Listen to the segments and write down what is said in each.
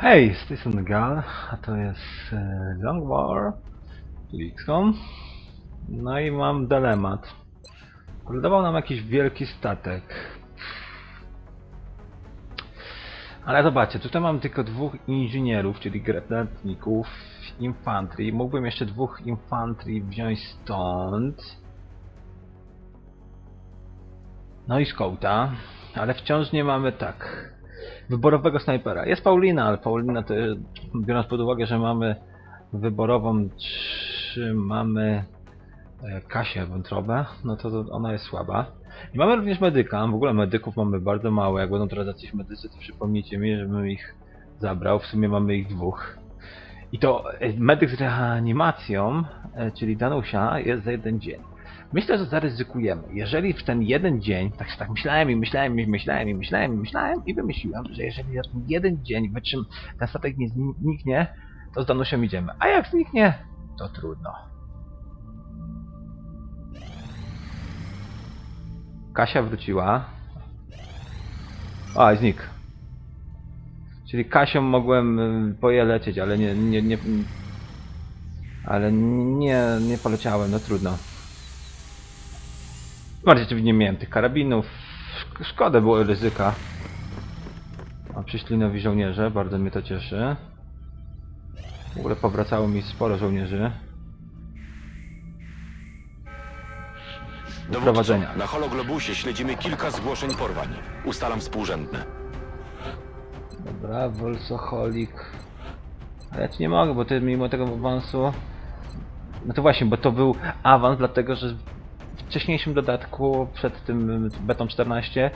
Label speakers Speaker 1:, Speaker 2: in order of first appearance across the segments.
Speaker 1: Hej, z tej strony Gal, a to jest e, Long War, XCOM. No i mam dylemat. Dawał nam jakiś wielki statek. Ale zobaczcie, tutaj mam tylko dwóch inżynierów, czyli granatników, infantry. Mógłbym jeszcze dwóch infantry wziąć stąd. No i skouta, ale wciąż nie mamy tak wyborowego snajpera. Jest Paulina, ale Paulina to biorąc pod uwagę, że mamy wyborową czy mamy e, Kasię wątrobę, no to ona jest słaba. I mamy również medyka, w ogóle medyków mamy bardzo mało, jak będą teraz jacyś medycy, to przypomnijcie mi, żebym ich zabrał, w sumie mamy ich dwóch. I to e, medyk z reanimacją, e, czyli Danusia, jest za jeden dzień. Myślę, że zaryzykujemy. Jeżeli w ten jeden dzień, tak, tak myślałem i myślałem i myślałem i myślałem i myślałem i wymyśliłem, że jeżeli na ten jeden dzień wytrzym, ten statek nie zniknie, to z Danusią idziemy. A jak zniknie, to trudno. Kasia wróciła. O, i znikł. Czyli Kasią mogłem y, po je lecieć, ale nie, nie, nie, ale nie, nie poleciałem, no trudno. Bardziej czy nie miałem tych karabinów. Szk- Szkoda było ryzyka. A przyszli nowi żołnierze, bardzo mnie to cieszy. W ogóle powracało mi sporo żołnierzy. Do prowadzenia.
Speaker 2: Na hologlobusie śledzimy kilka zgłoszeń porwań. Ustalam współrzędne.
Speaker 1: Dobra, Wolsoholik. Ale ja ci nie mogę, bo ty mimo tego awansu... No to właśnie, bo to był awans, dlatego że wcześniejszym dodatku, przed tym betą 14,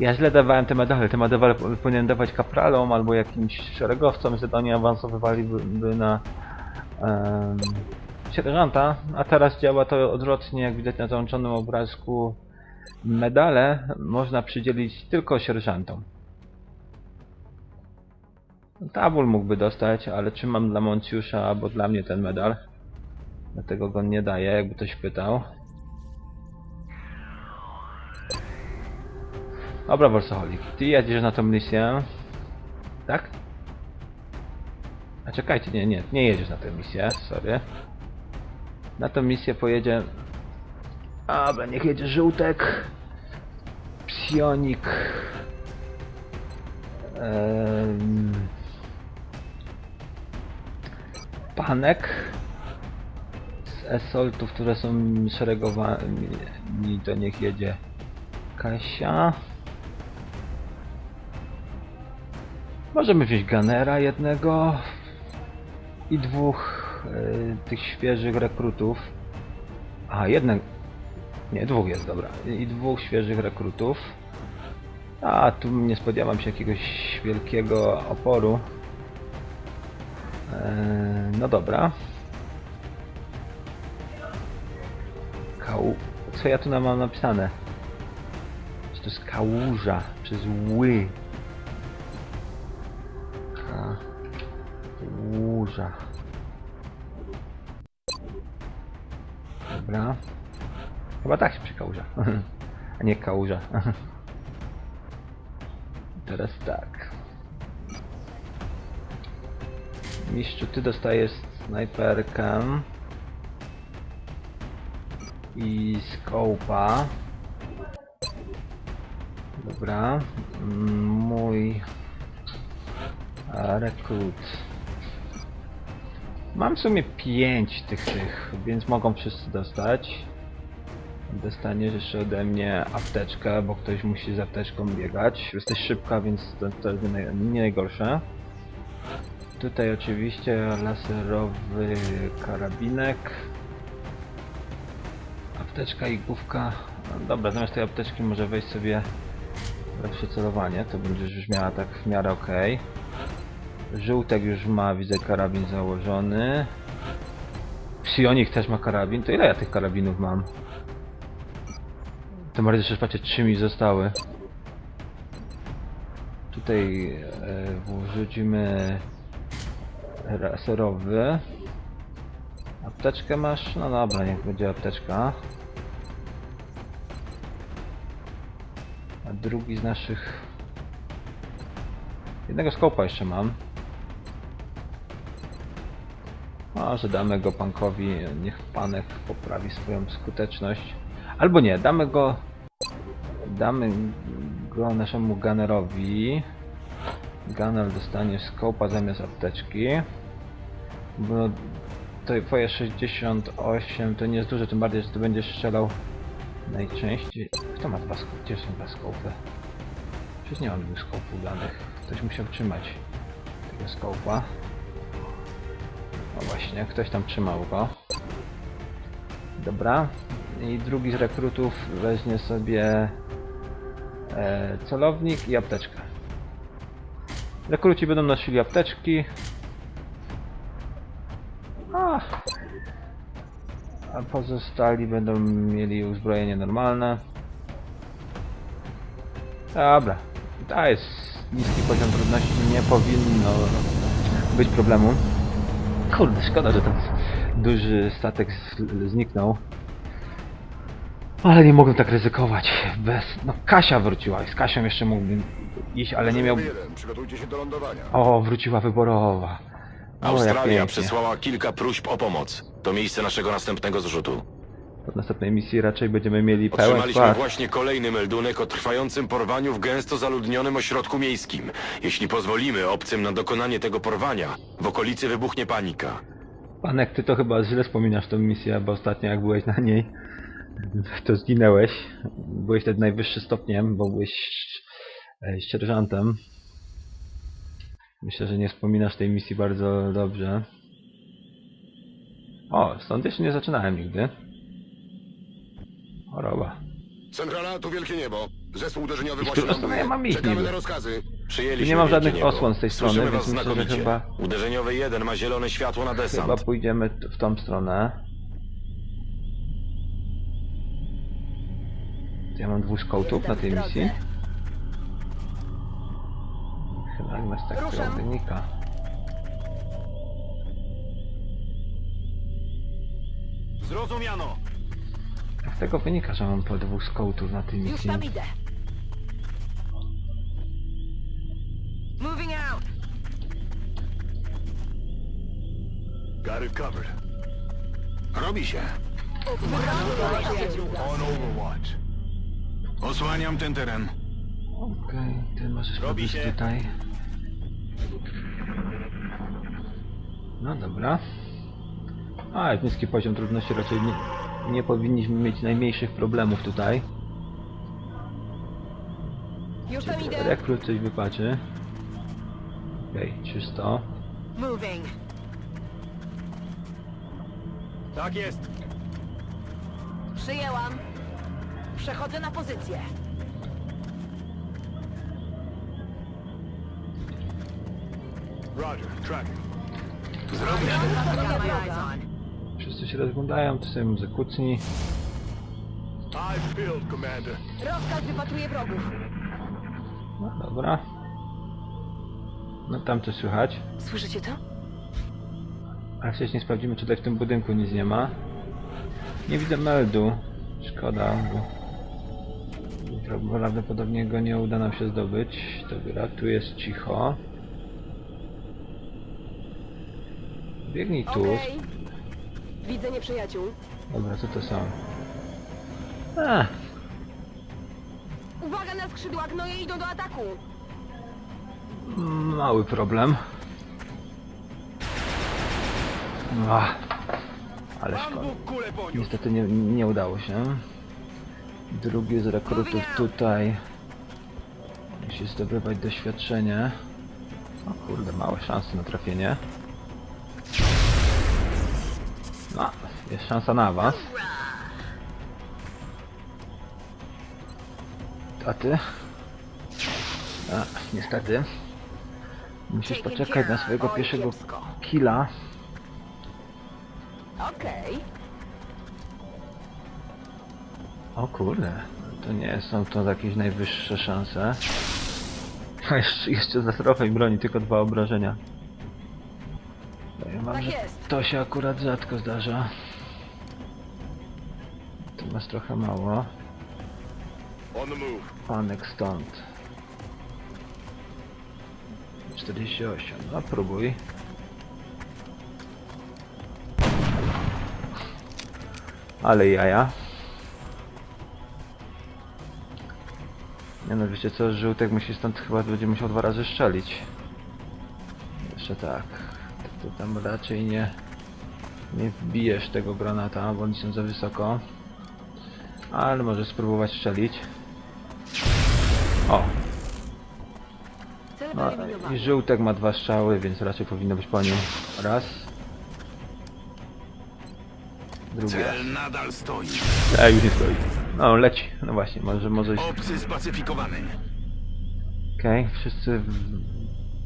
Speaker 1: ja źle dawałem te medale. Te medale po- powinienem dawać kapralom albo jakimś szeregowcom, że oni awansowywaliby na um, sierżanta, a teraz działa to odwrotnie, jak widać na załączonym obrazku. Medale można przydzielić tylko sierżantom. Tabul mógłby dostać, ale czy mam dla Monciusza albo dla mnie ten medal? Dlatego go nie daję, jakby ktoś pytał. Dobra, Worsoholik. Ty jedziesz na tą misję. Tak? A czekajcie, nie, nie, nie jedziesz na tę misję, sorry. Na tę misję pojedzie... Dobra, niech jedzie żółtek. Psionik. Panek z esoltów, które są szeregowane, to niech jedzie Kasia. Możemy wziąć Gunnera jednego i dwóch e, tych świeżych rekrutów. A, jeden. Nie, dwóch jest, dobra. I dwóch świeżych rekrutów. A, tu nie spodziewam się jakiegoś wielkiego oporu. Eee, no dobra. Kał... Co ja tu mam napisane? Czy to jest kałuża? Czy zły? Kałuża. Dobra. Chyba tak się przy kałuża. A nie kałuża. Teraz tak. Mistrzu, ty dostajesz snajperkę i skopa. Dobra. Mm, Mój rekrut. Mam w sumie pięć tych tych, więc mogą wszyscy dostać. Dostaniesz jeszcze ode mnie apteczkę, bo ktoś musi z apteczką biegać. Jesteś szybka, więc to, to jest nie, naj, nie najgorsze. Tutaj oczywiście laserowy karabinek. Apteczka i główka. No dobra, zamiast tej apteczki może wejść sobie lepsze celowanie, to będziesz już miała tak w miarę ok. Żółtek już ma, widzę, karabin założony. Psionik też ma karabin. To ile ja tych karabinów mam? To może jeszcze patrzeć, trzy mi zostały. Tutaj e, wrzucimy. Apteczkę masz? No dobra, niech będzie apteczka. A drugi z naszych... Jednego skopa jeszcze mam. Może damy go pankowi, niech panek poprawi swoją skuteczność. Albo nie, damy go... Damy go naszemu gunnerowi. Gunner dostanie skopa zamiast apteczki. Bo to twoje 68 to nie jest duże, tym bardziej, że ty będziesz strzelał najczęściej. Kto ma dwa skopy? Gdzie są dwa skopy? Przecież nie mam dwóch skopów danych. Ktoś musiał trzymać tego skopa. No właśnie, ktoś tam trzymał go. Dobra. I drugi z rekrutów weźmie sobie e, celownik i apteczkę. Rekruci będą nosili apteczki. A, a pozostali będą mieli uzbrojenie normalne. Dobra. To jest niski poziom trudności, nie powinno być problemu. Kurde, szkoda, że ten duży statek zniknął. Ale nie mogłem tak ryzykować. Bez... No Kasia wróciła. Z Kasią jeszcze mógłbym iść, ale nie miał...
Speaker 3: Przygotujcie się do lądowania.
Speaker 1: O, wróciła wyborowa. O,
Speaker 2: Australia przysłała kilka próśb o pomoc. To miejsce naszego następnego zrzutu.
Speaker 1: W następnej misji raczej będziemy mieli pełen
Speaker 2: Otrzymaliśmy
Speaker 1: skład.
Speaker 2: właśnie kolejny meldunek o trwającym porwaniu w gęsto zaludnionym ośrodku miejskim. Jeśli pozwolimy obcym na dokonanie tego porwania, w okolicy wybuchnie panika.
Speaker 1: Panek, ty to chyba źle wspominasz tą misję, bo ostatnio jak byłeś na niej, to zginęłeś. Byłeś wtedy najwyższym stopniem, bo byłeś e, sierżantem. Myślę, że nie wspominasz tej misji bardzo dobrze. O, stąd jeszcze nie zaczynałem nigdy. Choroba.
Speaker 3: Centrala, tu wielkie niebo. Zespół uderzeniowy
Speaker 1: I
Speaker 3: właśnie
Speaker 1: stronę
Speaker 3: ląduje.
Speaker 1: ja mam
Speaker 3: Czekamy
Speaker 1: niby?
Speaker 3: na rozkazy.
Speaker 2: Przyjęliśmy
Speaker 1: Nie mam
Speaker 2: wielkie
Speaker 1: żadnych
Speaker 2: niebo.
Speaker 1: osłon z tej strony,
Speaker 2: Słyszymy
Speaker 1: więc
Speaker 2: was
Speaker 1: myślę, że
Speaker 2: znakomicie.
Speaker 1: chyba-
Speaker 2: Uderzeniowy 1 ma zielone światło na desant.
Speaker 1: Chyba pójdziemy t- w tą stronę. Ja mam dwóch scoutów na tej misji. Chyba nas tak
Speaker 4: Ruszam.
Speaker 1: wynika.
Speaker 2: Zrozumiano!
Speaker 1: Z tego wynika, że mam po dwóch scoutów na tej
Speaker 4: Już
Speaker 1: misji.
Speaker 4: tam idę. Moving out.
Speaker 3: Got it covered. Robi się. On Overwatch. Osłaniam ten teren.
Speaker 1: Okej, ty możesz
Speaker 2: Robi
Speaker 1: podejść
Speaker 2: się.
Speaker 1: tutaj. No dobra. A, jest niski poziom trudności, raczej nie, nie powinniśmy mieć najmniejszych problemów tutaj.
Speaker 4: Już tam idę.
Speaker 1: Rekrut coś wypaczy. Okej, czysto.
Speaker 4: Moving.
Speaker 2: Tak jest!
Speaker 4: Przyjęłam. Przechodzę na pozycję.
Speaker 3: Roger, tracking.
Speaker 4: On.
Speaker 1: Wszyscy się rozglądają, to sobie zakucni.
Speaker 3: I field, Commander.
Speaker 4: Rozkaz wypatruje wrogów.
Speaker 1: No dobra. No tam coś słychać.
Speaker 4: Słyszycie to?
Speaker 1: Ale wcześniej sprawdzimy, czy tutaj w tym budynku nic nie ma. Nie widzę meldu. Szkoda, bo prawdopodobnie go nie uda nam się zdobyć. Dobra, tu jest cicho. Biegnij tu.
Speaker 4: Okej. Widzę nieprzyjaciół.
Speaker 1: Dobra, co to są? A,
Speaker 4: Uwaga na skrzydła, gnoje idą do ataku.
Speaker 1: mały problem. Ach, ale szkoda.
Speaker 3: Kule po
Speaker 1: Niestety nie, nie udało się. Drugi z rekrutów tutaj musi zdobywać doświadczenie. O kurde, małe szanse na trafienie. Jest szansa na awans. A ty? A, niestety. Musisz poczekać na swojego
Speaker 4: Oj,
Speaker 1: pierwszego killa.
Speaker 4: Okej.
Speaker 1: O kurde, to nie są to jakieś najwyższe szanse. A jeszcze, jeszcze za zdrowej broni, tylko dwa obrażenia. Powiem wam,
Speaker 4: Tak
Speaker 1: że
Speaker 4: jest.
Speaker 1: to się akurat rzadko zdarza. Masz trochę mało.
Speaker 3: On.
Speaker 1: Panek stąd. 48, no próbuj. Ale jaja. Nie no, wiecie co, żółtek musi stąd chyba będzie musiał dwa razy strzelić. Jeszcze tak. To tam raczej nie... Nie wbijesz tego granata, bo oni są za wysoko. Ale może spróbować strzelić. O! No. I żółtek ma dwa strzały, więc raczej powinno być po nim. Raz. Drugi raz.
Speaker 3: Cel nadal stoi.
Speaker 1: A już nie stoi. No, leci. No właśnie, może może. Okej,
Speaker 3: Obcy spacyfikowany.
Speaker 1: wszyscy. W...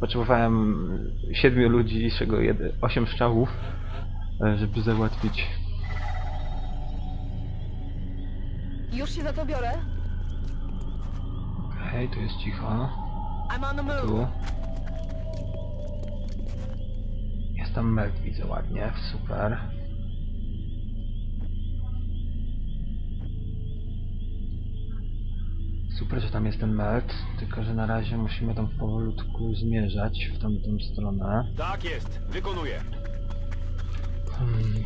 Speaker 1: Potrzebowałem siedmiu ludzi, z czego jeden, osiem strzałów, e, żeby załatwić.
Speaker 4: Już się za to biorę.
Speaker 1: Okej, tu jest cicho.
Speaker 4: I'm on the move.
Speaker 1: Tu. Jest tam melt, widzę ładnie, super. Super, że tam jest ten melt, tylko że na razie musimy tam powolutku zmierzać w tamtą stronę.
Speaker 3: Tak jest, wykonuję.
Speaker 1: Hmm.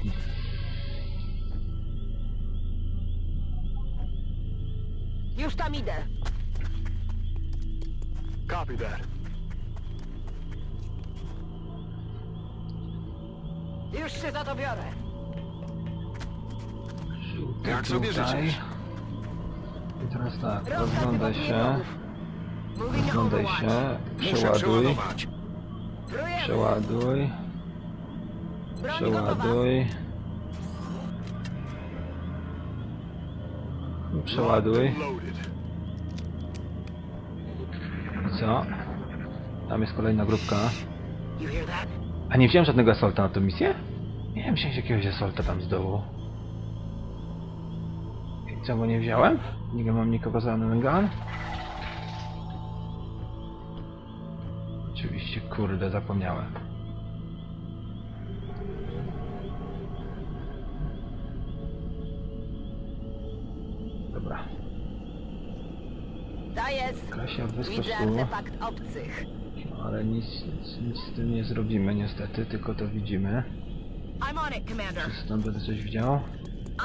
Speaker 4: Już tam idę.
Speaker 3: Copy that.
Speaker 4: Już się za to biorę.
Speaker 3: Jak sobie życzysz?
Speaker 1: I teraz tak, rozglądaj się.
Speaker 4: Moving to
Speaker 1: rozglądaj
Speaker 4: Overwatch.
Speaker 1: się,
Speaker 3: Muszę
Speaker 1: przeładuj,
Speaker 3: przeładować.
Speaker 1: Przeładuj,
Speaker 4: Broń gotowa.
Speaker 1: przeładuj. Przeładuj. Co? Tam jest kolejna grupka. A nie wziąłem żadnego asolta na tę misję? Miałem wziąć jakiegoś asolta tam z dołu. I co, bo nie wziąłem? Nie mam nikogo za gun? Oczywiście, kurde, zapomniałem. Dobra,
Speaker 4: jest.
Speaker 1: Kasia,
Speaker 4: Widzę artefakt obcych.
Speaker 1: Ale nic, nic, nic z tym nie zrobimy niestety, tylko to widzimy.
Speaker 4: I'm on it, Commander.
Speaker 1: Czy stąd będę coś widział?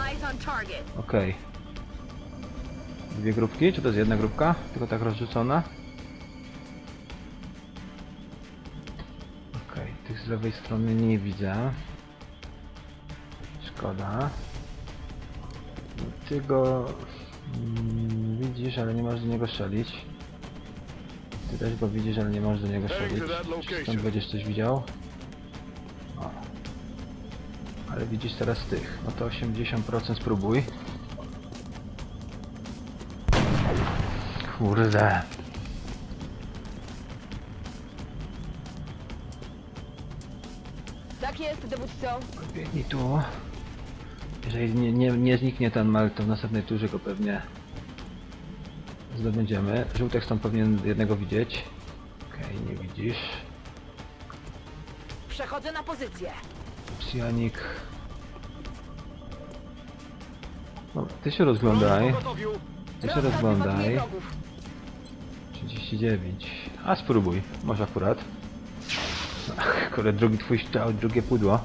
Speaker 4: Eyes on target.
Speaker 1: Okej. Dwie grupki? Czy to jest jedna grupka? Tylko tak rozrzucona? Okej, tych z lewej strony nie widzę. Szkoda. Ty go mm, widzisz, ale nie możesz do niego strzelić. Ty też go widzisz, ale nie możesz do niego strzelić. Czy stąd będziesz coś widział? O. Ale widzisz teraz tych. No to 80% spróbuj. Kurde.
Speaker 4: Tak jest, dowódco.
Speaker 1: Biegnij tu. Jeżeli nie, nie, nie zniknie ten mal, to w następnej turze go pewnie zdobędziemy. Żółtek stąd powinien jednego widzieć. Okej, nie widzisz.
Speaker 4: Przechodzę na pozycję.
Speaker 1: Psianik. No, ty się rozglądaj. Ty się rozglądaj.
Speaker 4: wrogów.
Speaker 1: 39. A spróbuj, może akurat. Ach, kurde, drugi twój strzał, drugie pudło.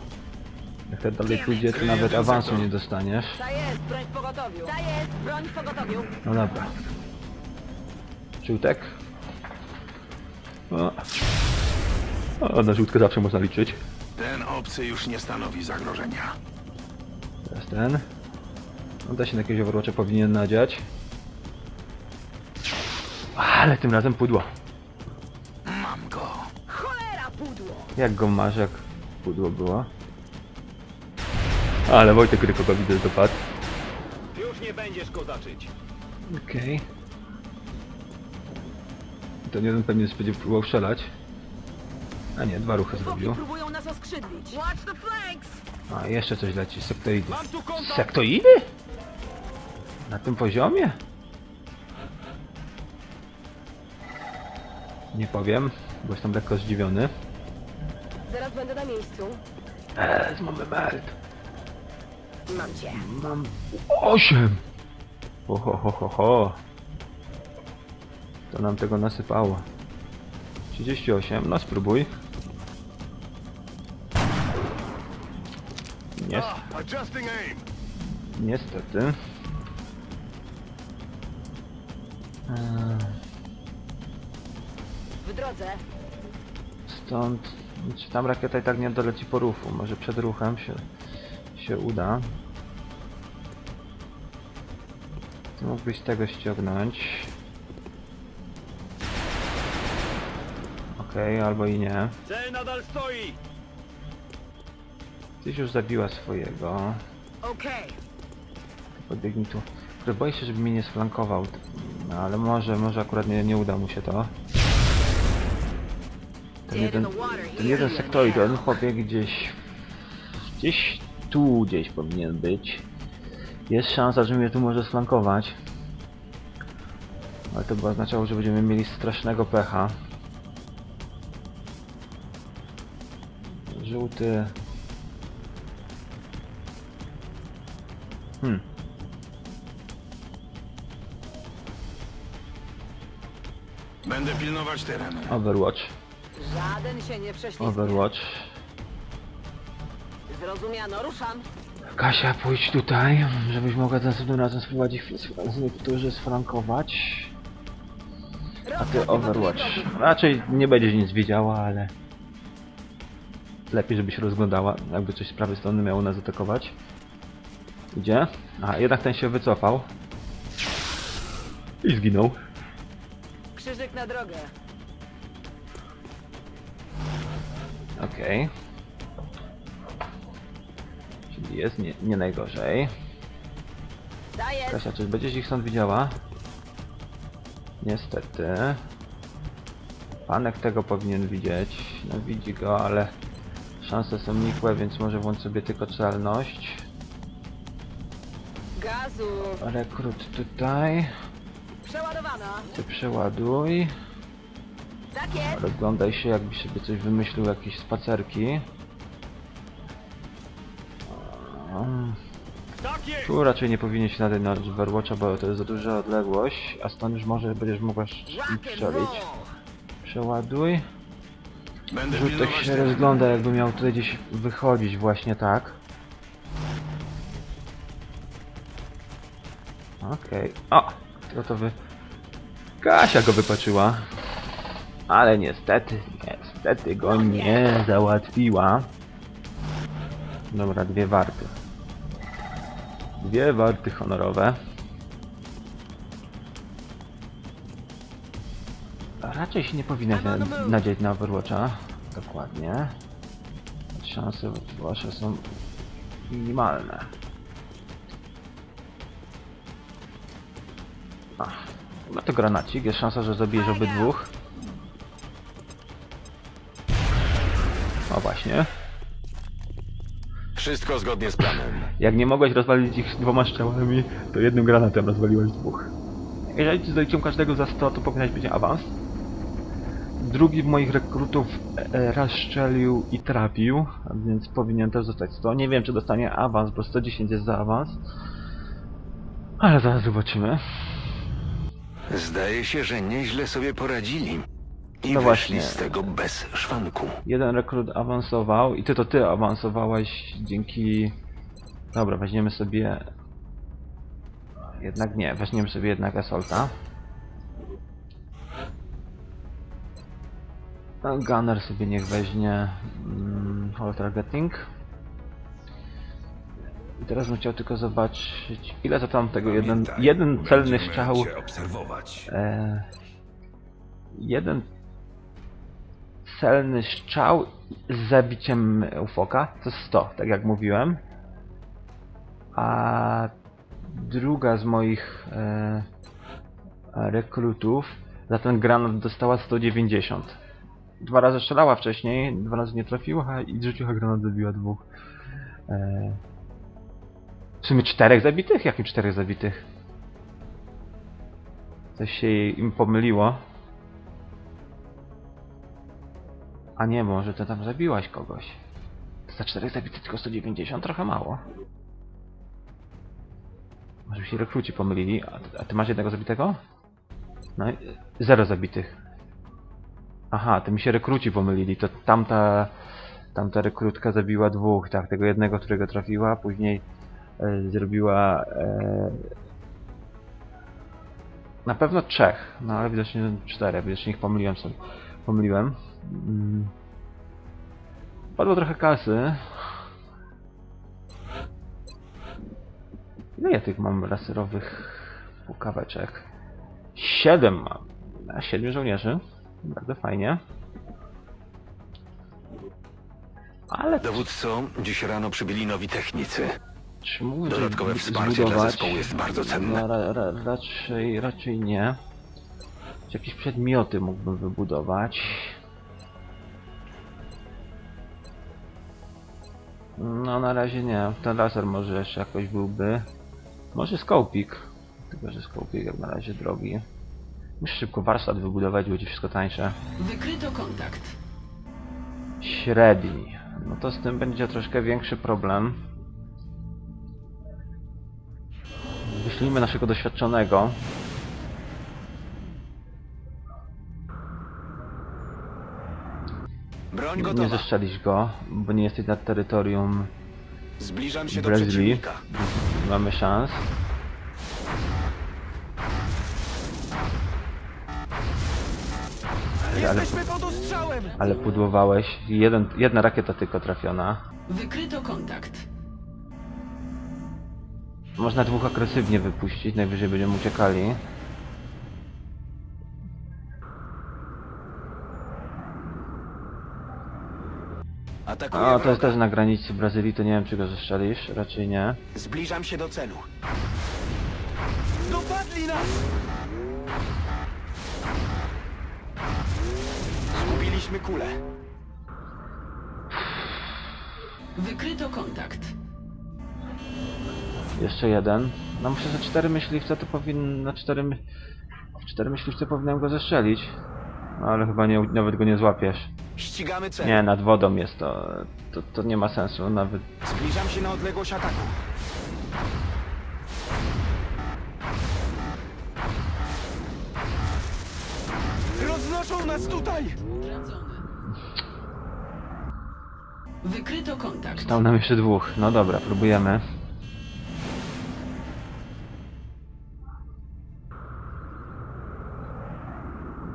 Speaker 1: Jak tak dalej pójdzie, to nawet awansu nie dostaniesz.
Speaker 4: Ta jest, broń w pogotowiu. Ta jest, broń w pogotowiu.
Speaker 1: No dobra. Żółtek. O. o, na żółtkę zawsze można liczyć.
Speaker 3: Ten obcy już nie stanowi zagrożenia.
Speaker 1: Teraz ten. On da się na jakiegoś overwatcha powinien nadziać. Ale tym razem pudło.
Speaker 3: Mam go.
Speaker 4: Cholera, pudło.
Speaker 1: Jak go masz, jak pudło było? Ale Wojtek Rykoga widzę dopadł.
Speaker 3: Już nie będziesz kozaczyć.
Speaker 1: Okej. Ten jeden pewnie będzie próbował strzelać. A nie, dwa ruchy zrobił.
Speaker 4: próbują nas oskrzydlić. Watch the flanks.
Speaker 1: A, jeszcze coś leci, sektoidy.
Speaker 3: Mam tu kontakt.
Speaker 1: Sektoidy? Na tym poziomie? Nie powiem, bo jestem lekko zdziwiony.
Speaker 4: Zaraz będę na miejscu.
Speaker 1: Eee, mamy melt.
Speaker 4: Mam cię.
Speaker 1: Mam... Osiem! Ho, ho, ho, ho, ho. To nam tego nasypało. 38, no spróbuj. Nie,
Speaker 3: Adjusting aim.
Speaker 1: Niestety. Eee,
Speaker 4: W drodze.
Speaker 1: Stąd, czy tam rakieta i tak nie doleci po ruchu, może przed ruchem się, się uda. Mógłbyś tego ściągnąć. Okej, albo i nie.
Speaker 3: Cel nadal stoi!
Speaker 1: Tyś już zabiła swojego.
Speaker 4: Okej.
Speaker 1: Podbiegnij tu. Kurde, boję się, żeby mnie nie sflankował. No, ale może, może akurat nie, nie uda mu się to. Ten jeden, ten jeden sektoid, on pobiegł gdzieś... Gdzieś tu gdzieś powinien być. Jest szansa, że mnie tu może sflankować. Ale to by oznaczało, że będziemy mieli strasznego pecha. Żółty... Hmm.
Speaker 3: Będę pilnować terenu.
Speaker 1: Overwatch.
Speaker 4: Żaden się nie prześlizgnie.
Speaker 1: Overwatch.
Speaker 4: Zrozumiano, ruszam.
Speaker 1: Kasia, pójdź tutaj, żebyś mogła następnym razem z niektórzy sfrankować. A ty Overwatch. Raczej nie będziesz nic wiedziała, ale... Lepiej, żebyś się rozglądała, jakby coś z prawej strony miało nas atakować. Idzie? A, jednak ten się wycofał. I zginął.
Speaker 4: Krzyżyk na drogę.
Speaker 1: Okej. Czyli jest nie, nie najgorzej. Kasia, czy będziesz ich stąd widziała? Niestety. Panek tego powinien widzieć. No widzi go, ale szanse są nikłe, więc może włącz sobie tylko celność.
Speaker 4: Gazu.
Speaker 1: Rekrut tutaj.
Speaker 4: Przeładowana.
Speaker 1: Ty przeładuj.
Speaker 4: Tak jest.
Speaker 1: Rozglądaj się, jakbyś sobie coś wymyślił, jakieś spacerki. Um,
Speaker 3: Tak!
Speaker 1: Tu raczej nie powinien się nadać na Overwatcha, bo to jest za duża odległość, a stąd już może będziesz mogła strzelić. Przeładuj.
Speaker 3: Pilnować
Speaker 1: się rozgląda, jakby miał tutaj gdzieś wychodzić właśnie tak. Okej. O! Gotowy. Kasia go wypaczyła. Ale niestety, niestety go nie załatwiła. Dobra, dwie warty. Dwie warty honorowe. Raczej się nie
Speaker 4: move.
Speaker 1: nadzieć na Overwatcha. Dokładnie. Szanse wasze są minimalne. Ach, no to granacik. Jest szansa, że zabijesz obydwóch. O właśnie.
Speaker 2: Wszystko zgodnie z planem.
Speaker 1: Jak nie mogłeś rozwalić ich dwoma strzałami, to jednym granatem rozwaliłeś dwóch. Jeżeli ci zaliczą każdego za 100, to powinieneś być awans. Drugi w moich rekrutów e, raz strzelił i trafił, więc powinien też dostać 100. Nie wiem, czy dostanie awans, bo 110 jest za awans. Ale zaraz zobaczymy.
Speaker 2: Zdaje się, że nieźle sobie poradzili. I
Speaker 1: No właśnie.
Speaker 2: z tego bez szwanku.
Speaker 1: Jeden rekrut awansował i ty to ty awansowałeś dzięki... Dobra, weźmiemy sobie... Jednak nie, weźmiemy sobie jednak Assaulta. A Gunner sobie niech weźmie mm, Holo Targeting. I teraz bym chciał tylko zobaczyć ile za tam tego jeden, jeden celny strzał
Speaker 3: obserwować.
Speaker 1: E, jeden celny strzał z zabiciem ufoka, to jest 100, tak jak mówiłem. A druga z moich e, rekrutów za ten granat dostała 190. Dwa razy strzelała wcześniej, dwa razy nie trafiła i rzuciła granat, zabiła dwóch. E, w sumie czterech zabitych? Jakim czterech zabitych? Coś się im pomyliło. A nie, może ty tam zabiłaś kogoś. Za 4 zabity tylko 190, trochę mało. Może się rekruci pomylili. A ty, a ty masz jednego zabitego? No zero zabitych. Aha, to mi się rekruci pomylili. To tamta, tamta rekrutka zabiła dwóch, tak, tego jednego, którego trafiła, później e, zrobiła e, na pewno trzech, no ale widocznie cztery, widocznie ich pomyliłem sobie. Pomyliłem. Mm. Padło trochę kasy. Ile ja tych mam laserowych pukaweczek? Siedem mam. A siedmiu żołnierzy. Bardzo fajnie. Ale
Speaker 2: Dowódco, dziś rano przybyli nowi technicy.
Speaker 1: czy mógłbym
Speaker 2: Dodatkowe wsparcie dla
Speaker 1: zbudować?
Speaker 2: zespołu jest bardzo cenne.
Speaker 1: No, ra, ra, raczej, raczej nie. Czy jakieś przedmioty mógłbym wybudować? No na razie nie. Ten laser może jeszcze jakoś byłby. Może skopik. Tylko, że skopik jak na razie drogi. Muszę szybko warsztat wybudować, będzie wszystko tańsze.
Speaker 5: Wykryto kontakt.
Speaker 1: Średni. No to z tym będzie troszkę większy problem. Wyślijmy naszego doświadczonego.
Speaker 2: Broń
Speaker 1: Nie
Speaker 2: gotowa.
Speaker 1: zeszczelisz go, bo nie jesteś na terytorium
Speaker 2: Zbliżam się do
Speaker 1: Brazylii.
Speaker 2: przeciwnika.
Speaker 1: Nie mamy szans. Ale, ale,
Speaker 2: Jesteśmy pod ostrzałem!
Speaker 1: ale pudłowałeś. Jeden, jedna rakieta tylko trafiona.
Speaker 5: Wykryto kontakt.
Speaker 1: Można dwóch agresywnie wypuścić, najwyżej będziemy uciekali.
Speaker 2: Atakuję
Speaker 1: O, to jest
Speaker 2: wroga.
Speaker 1: też na granicy Brazylii, to nie wiem czy go zeszczelisz, raczej nie.
Speaker 2: Zbliżam się do celu. Dopadli nas! Zgubiliśmy kulę.
Speaker 5: Wykryto kontakt.
Speaker 1: Jeszcze jeden. No muszę za cztery myśliwce to powinien... na cztery... my- W cztery myśliwce powinienem go zeszczelić. No ale chyba nie, nawet go nie złapiesz.
Speaker 2: Ścigamy cel.
Speaker 1: Nie, nad wodą jest to... To, to nie ma sensu, nawet...
Speaker 2: Zbliżam się na odległość ataku. Roznoszą nas tutaj!
Speaker 5: Wykryto kontakt.
Speaker 1: Stał nam jeszcze dwóch. No dobra, próbujemy.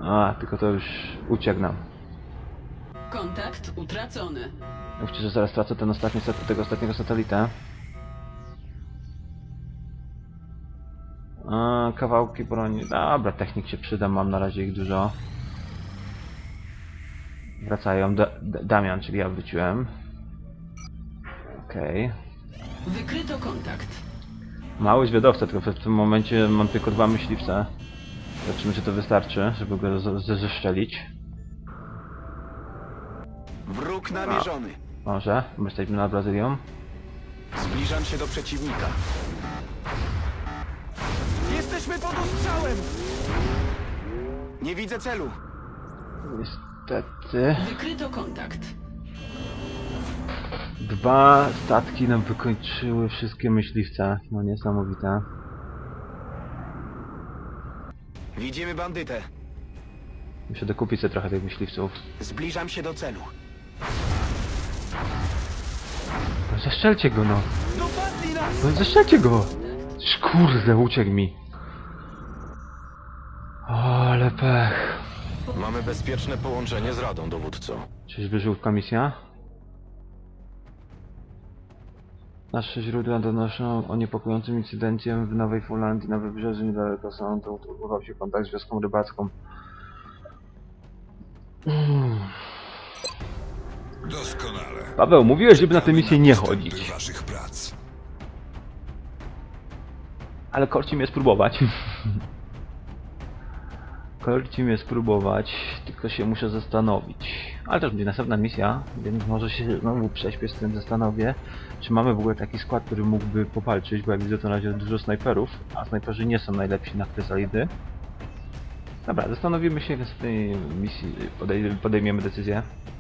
Speaker 1: A, tylko to już uciekł nam.
Speaker 5: Utracony.
Speaker 1: Mówcie, że zaraz tracę ten ostatni set tego ostatniego satelita. A, kawałki broni. Dobra, technik się przyda, mam na razie ich dużo. Wracają. Da Da- Damian, czyli ja wróciłem. Okej.
Speaker 5: Wykryto kontakt.
Speaker 1: Mały zwiadowca, tylko w tym momencie mam tylko dwa myśliwce. Zobaczymy, czy to wystarczy, żeby go z- z- zeszczelić.
Speaker 2: Wróg namierzony.
Speaker 1: Może, my jesteśmy nad Brazylią.
Speaker 2: Zbliżam się do przeciwnika. Jesteśmy pod ostrzałem! Nie widzę celu.
Speaker 1: Niestety.
Speaker 5: Wykryto kontakt.
Speaker 1: Dwa statki nam wykończyły wszystkie myśliwce. No niesamowite.
Speaker 2: Widzimy bandytę.
Speaker 1: Muszę dokupić sobie trochę tych myśliwców.
Speaker 2: Zbliżam się do celu.
Speaker 1: No zeszczelcie go no! No zeszczelcie go! Kurde, uciekł mi. O, ale pech.
Speaker 2: Mamy bezpieczne połączenie z Radą, dowódco.
Speaker 1: Czyżby żółtka misja? Nasze źródła donoszą o niepokojącym incydencie w Nowej Fulandii na wybrzeżu niedaleko sądu. Utrwał się kontakt z wioską rybacką. Mm.
Speaker 6: Doskonale.
Speaker 1: Paweł, mówiłeś, żeby na tę misję nie chodzić.
Speaker 6: waszych prac.
Speaker 1: Ale korci mnie spróbować. korci mnie spróbować, tylko się muszę zastanowić. Ale też będzie następna misja, więc może się znowu prześpię z tym zastanowię, czy mamy w ogóle taki skład, który mógłby popalczyć, bo jak widzę to na razie dużo snajperów, a snajperzy nie są najlepsi na krysalidy. Dobra, zastanowimy się w tej misji, podej podejmiemy decyzję.